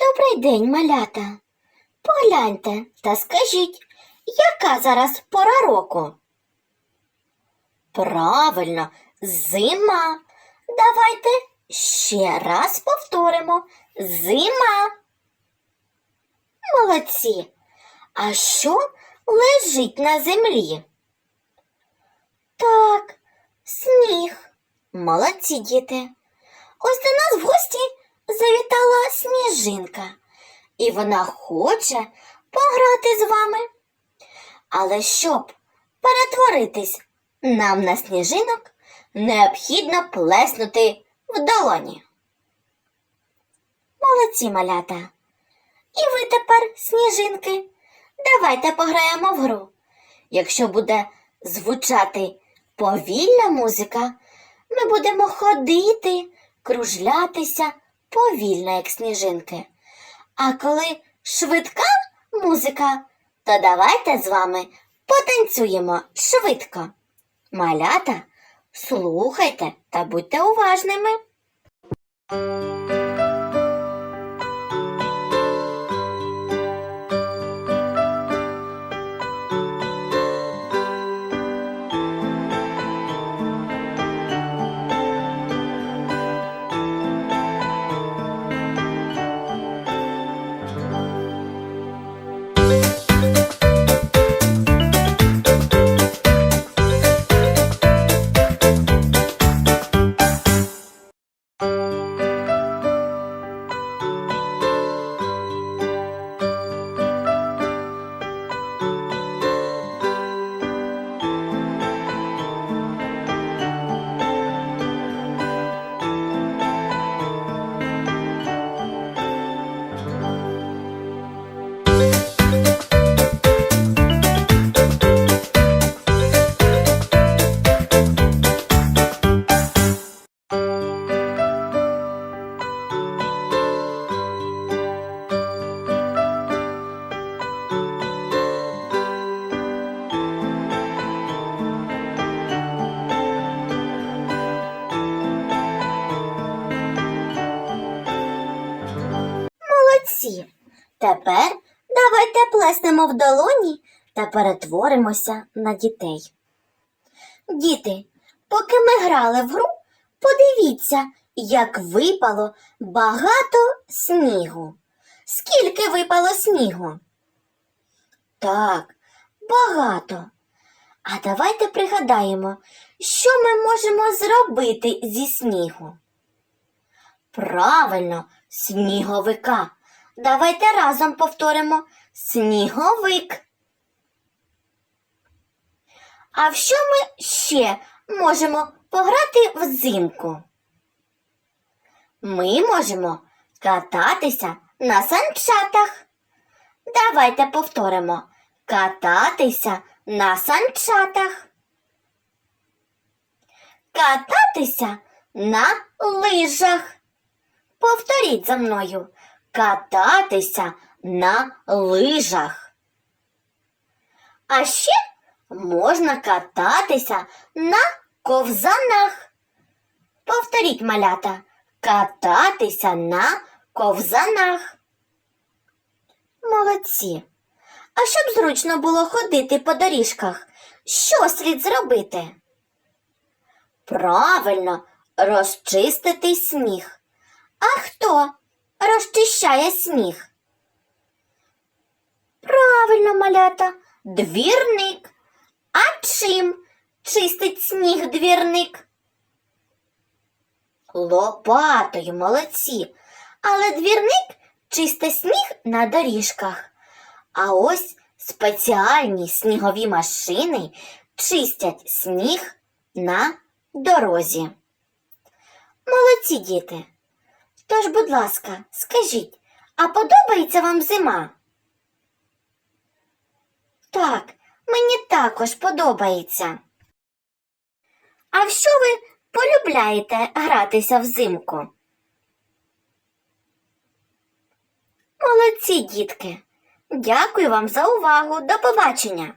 Добрий день, малята. Погляньте та скажіть, яка зараз пора року? Правильно, зима. Давайте ще раз повторимо. Зима. Молодці. А що лежить на землі? Так, сніг. Молодці діти. Ось до нас в гості завітала сніжинка, і вона хоче пограти з вами. Але щоб перетворитись нам на сніжинок, необхідно плеснути в долоні. Молодці малята. І ви тепер, сніжинки, давайте пограємо в гру. Якщо буде звучати повільна музика, ми будемо ходити, кружлятися повільно, як сніжинки. А коли швидка музика, то давайте з вами потанцюємо швидко. Малята, слухайте та будьте уважними. Тепер давайте плеснемо в долоні та перетворимося на дітей. Діти, поки ми грали в гру, подивіться, як випало багато снігу. Скільки випало снігу? Так, багато. А давайте пригадаємо, що ми можемо зробити зі снігу. Правильно, сніговика. Давайте разом повторимо сніговик. А в що ми ще можемо пограти взимку? Ми можемо кататися на санчатах. Давайте повторимо кататися на санчатах. Кататися на лижах. Повторіть за мною кататися на лижах. А ще можна кататися на ковзанах. Повторіть малята кататися на ковзанах. Молодці. А щоб зручно було ходити по доріжках, що слід зробити? Правильно, розчистити сніг. А хто розчищає сніг? Правильно, малята, двірник. А чим чистить сніг двірник? Лопатою, молодці. Але двірник чистить сніг на доріжках. А ось спеціальні снігові машини чистять сніг на дорозі. Молодці діти. Тож, будь ласка, скажіть, а подобається вам зима? Так, мені також подобається. А в що ви полюбляєте гратися взимку? Молодці, дітки. Дякую вам за увагу. До побачення.